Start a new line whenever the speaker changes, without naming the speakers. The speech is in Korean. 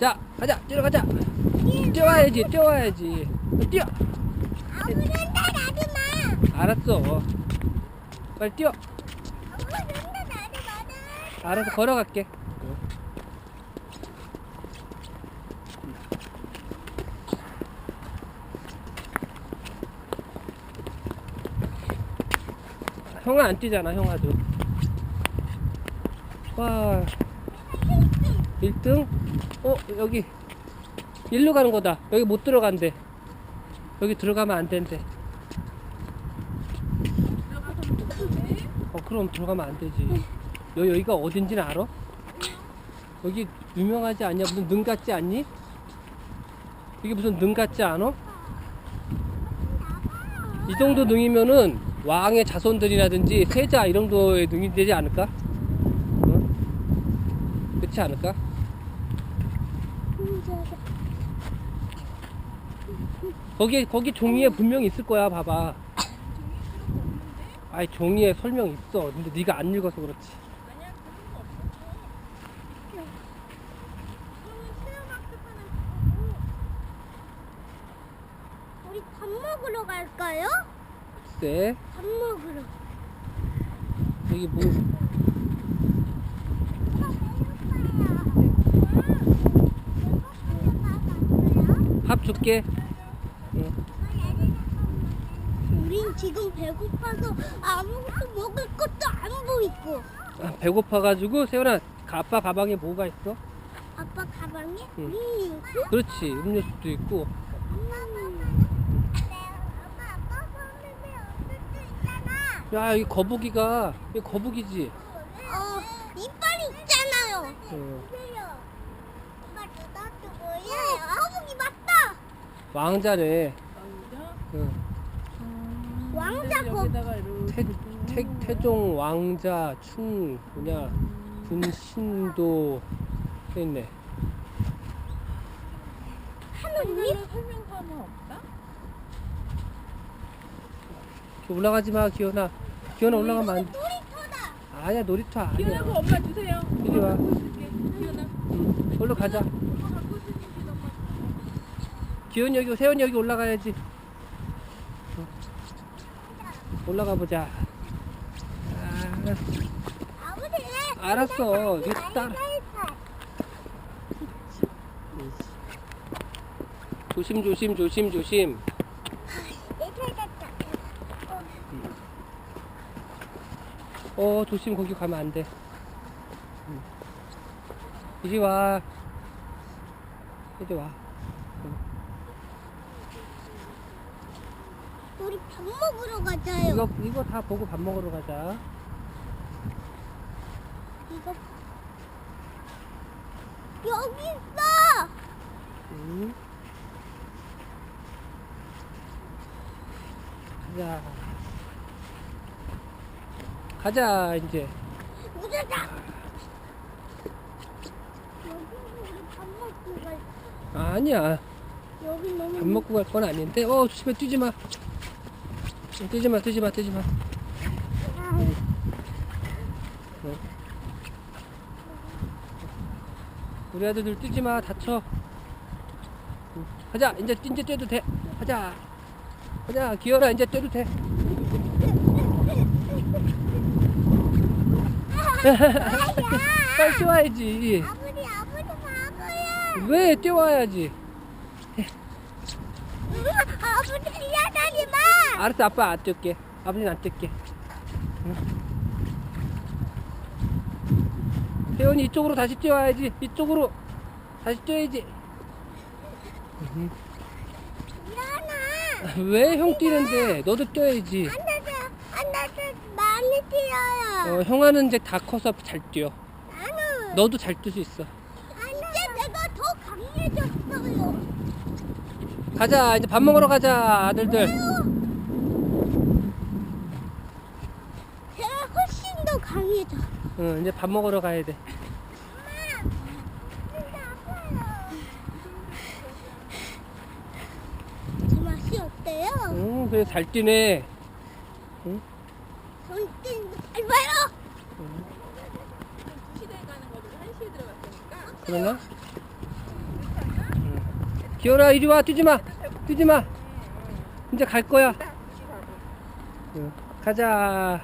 자, 가자. 뛰러 가자. 뛰어와야지. 뛰어와야지. 뛰어.
아무런데 나도 마.
알았어. 빨리 뛰어.
아무런데 나도 마.
알아서 걸어갈게. 형아 안 뛰잖아, 형아도. 와. 1등? 어, 여기. 일로 가는 거다. 여기 못 들어간대. 여기 들어가면 안 된대. 어, 그럼 들어가면 안 되지. 여, 여기가 어딘지는 알아? 여기 유명하지 않냐? 무슨 능 같지 않니? 이게 무슨 능 같지 않아? 이 정도 능이면은 왕의 자손들이라든지 세자 이런 정도의 능이 되지 않을까? 응? 그렇지 않을까? 거기 거기 종이에 분명히 있을 거야. 봐봐. 아이 종이에 설명 있어. 근데 네가 안 읽어서 그렇지.
우리 밥 먹으러 갈까요?
글쎄
밥 먹으러.
여기 뭐 줄게. 응.
우린 지금 배고파서 아무것도 먹을 것도 안 보이고.
아, 배고파가지고 세훈아 아빠 가방에 뭐가 있어?
아빠 가방에
응.
음료수?
그렇지 음료수도 있고 야 여기 거북이가 여기 거북이지
어, 이빨이 있잖아요.
어,
거북이 맞다.
왕자네 응.
왕자 거.
여기다가 이렇게
태, 태, 태종 왕자 충 뭐냐 군신도 있네
하느님?
설명서는 없다?
올라가지 마 기현아 기현아 올라가면 안 돼.
놀이터다.
아니야 놀이터 아니야
기현아 엄마 주세요.
이리 와.
기현아.
응. 얼른 가자
엄마 갖고 있을게. 엄마.
기현 여기 세훈이 여기 올라가야지. 응. 올라가 보자. 아. 알았어. 이거 따라 조심 조심 조심 조심. 어 조심. 거기 가면 안 돼. 이리 와. 이리 와
우리 밥 먹으러 가자요.
이거 이거 다 보고 밥 먹으러 가자
이거 여기 있어.
응. 가자 가자 이제
우자자. 여기 우리 밥 먹고 갈.
아니야
여기 너무.
밥 먹고 갈 건 아닌데 어 조심해 뛰지 마 뛰지 마 뛰지 마 뛰지 마. 우리 아들들 뛰지 마 다쳐. 응. 가자 이제 이제 뛰어도 돼. 가자. 가자 기어라 이제 뛰어도 돼. 빨리 뛰어야지.
아버지 아버지 바보야.
왜 뛰어와야지
아버지 뛰어다니 마.
알았어 아빠 안 뛸게 아버지는 안 뛸게 응. 태연이 이쪽으로 다시 뛰어와야지 이쪽으로 다시 뛰어야지
나나.
왜 형 뛰는데 너도 뛰어야지
안나도 안나도 많이 뛰어요.
어, 형아는 이제 다 커서 잘 뛰어
나는.
너도 잘 뛸 수 있어
이제 내가 더 강해졌어요.
가자 이제 밥 먹으러 가자 아들들
제가 훨씬 더 강해져.
응, 이제 밥 먹으러 가야 돼
제 맛이 어때요?
응, 그래 잘 뛰네
손짓 밟아요.
시대에 가는 거보다 1시에 들어갔으니까
그러나? 기현아 이리 와 뛰지 마 뛰지 마. 이제 갈 거야. 응, 가자